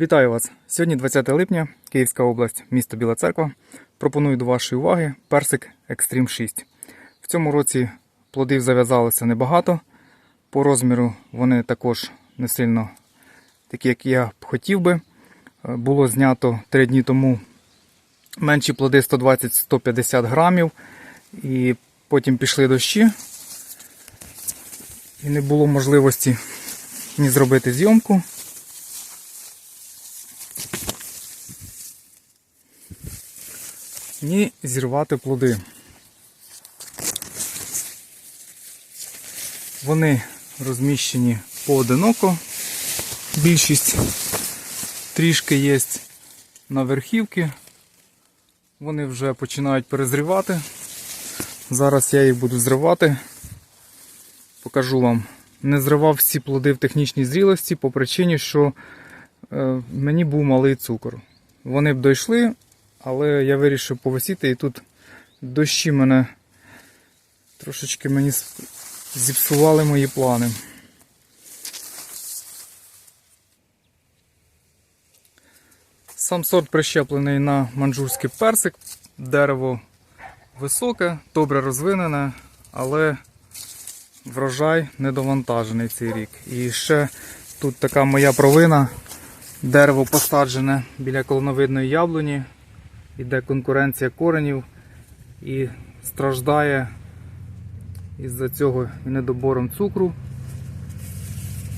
Вітаю вас! Сьогодні 20 липня, Київська область, місто Біла Церква. Пропоную до вашої уваги персик Extreme 6. В цьому році плодів зав'язалося небагато. По розміру вони також не сильно такі, як я б хотів би. Е, Було знято 3 дні тому менші плоди 120-150 грамів. І потім пішли дощі. І не було можливості ні зробити зйомку. Ні зірвати плоди. Вони розміщені поодиноко. Більшість трішки є на верхівці. Вони вже починають перезрівати. Зараз я їх буду зривати. Покажу вам. Не зривав всі плоди в технічній зрілості по причині, що е, мені був малий цукор. Вони б дійшли, але я вирішив повисіти і тут дощі мене трошечки мені зіпсували мої плани. Сам сорт прищеплений на манджурський персик. Дерево високе, добре розвинене, але врожай недовантажений цей рік. І ще тут така моя провина. Дерево посаджене біля колоновидної яблуні, іде конкуренція коренів і страждає із-за цього недобором цукру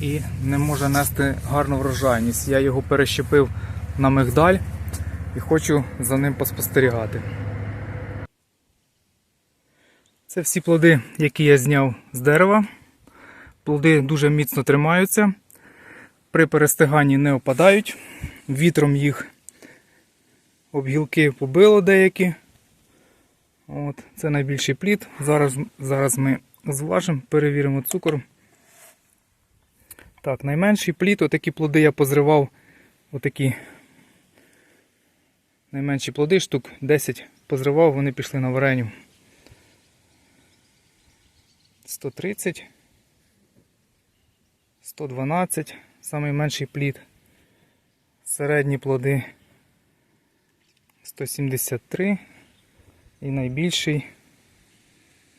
і не може нести гарну врожайність. Я його перещепив на мигдаль і хочу за ним поспостерігати. Це всі плоди, які я зняв з дерева. Плоди дуже міцно тримаються при перестиганні не опадають. Вітром їх об гілки побило деякі. От, Це найбільший плід. Зараз, зараз ми зважимо, перевіримо цукор. Так, найменший плід, отакі плоди я позривав. Отакі найменші плоди, штук 10 позривав, вони пішли на вареню. 130. 112, самий менший плід. Середні плоди 173 і найбільший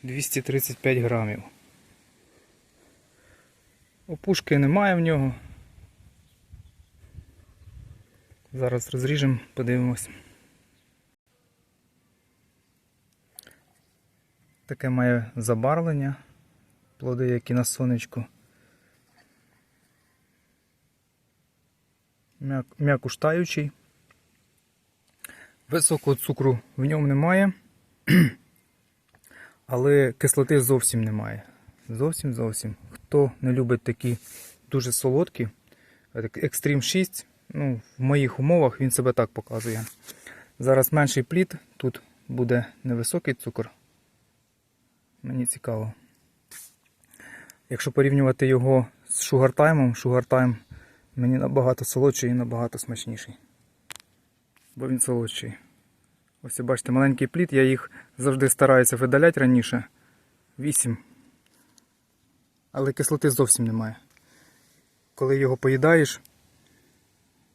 235 грамів. Опушки немає в нього. Зараз розріжемо, подивимось. Таке має забарвлення. Плоди, які на сонечку. М'як- м'якуштаючий. Високого цукру в ньому немає, але кислоти зовсім немає. Зовсім зовсім. Хто не любить такі дуже солодкі, Extreme 6, ну, в моїх умовах він себе так показує. Зараз менший плід, тут буде невисокий цукор. Мені цікаво. Якщо порівнювати його з шугартаймом, шугартайм мені набагато солодший і набагато смачніший. Бо він солодший. Ось бачите, маленький плід, я їх завжди стараюся видаляти раніше. 8. Але кислоти зовсім немає. Коли його поїдаєш,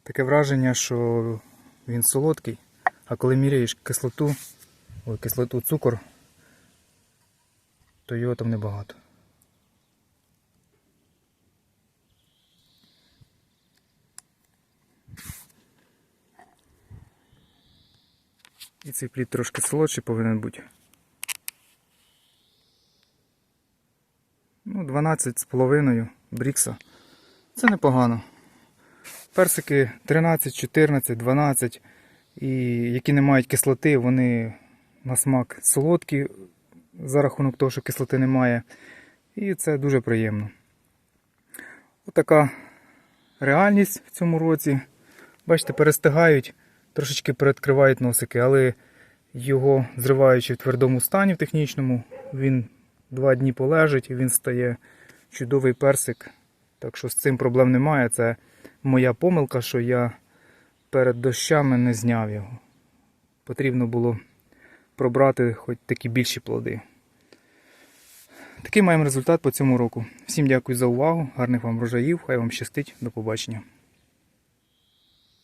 таке враження, що він солодкий, а коли міряєш кислоту, ой, кислоту цукор, то його там небагато. І цей плід трошки солодший повинен бути. Ну, 12 з половиною брікса. Це непогано. Персики 13, 14, 12, і які не мають кислоти, вони на смак солодкі за рахунок того, що кислоти немає. І це дуже приємно. Отака реальність в цьому році. Бачите, перестигають, трошечки передкривають носики, але його зриваючи в твердому стані в технічному, він два дні полежить і він стає чудовий персик. Так що з цим проблем немає. Це моя помилка, що я перед дощами не зняв його. Потрібно було пробрати хоч такі більші плоди. Такий маємо результат по цьому року. Всім дякую за увагу, гарних вам врожаїв, хай вам щастить, до побачення.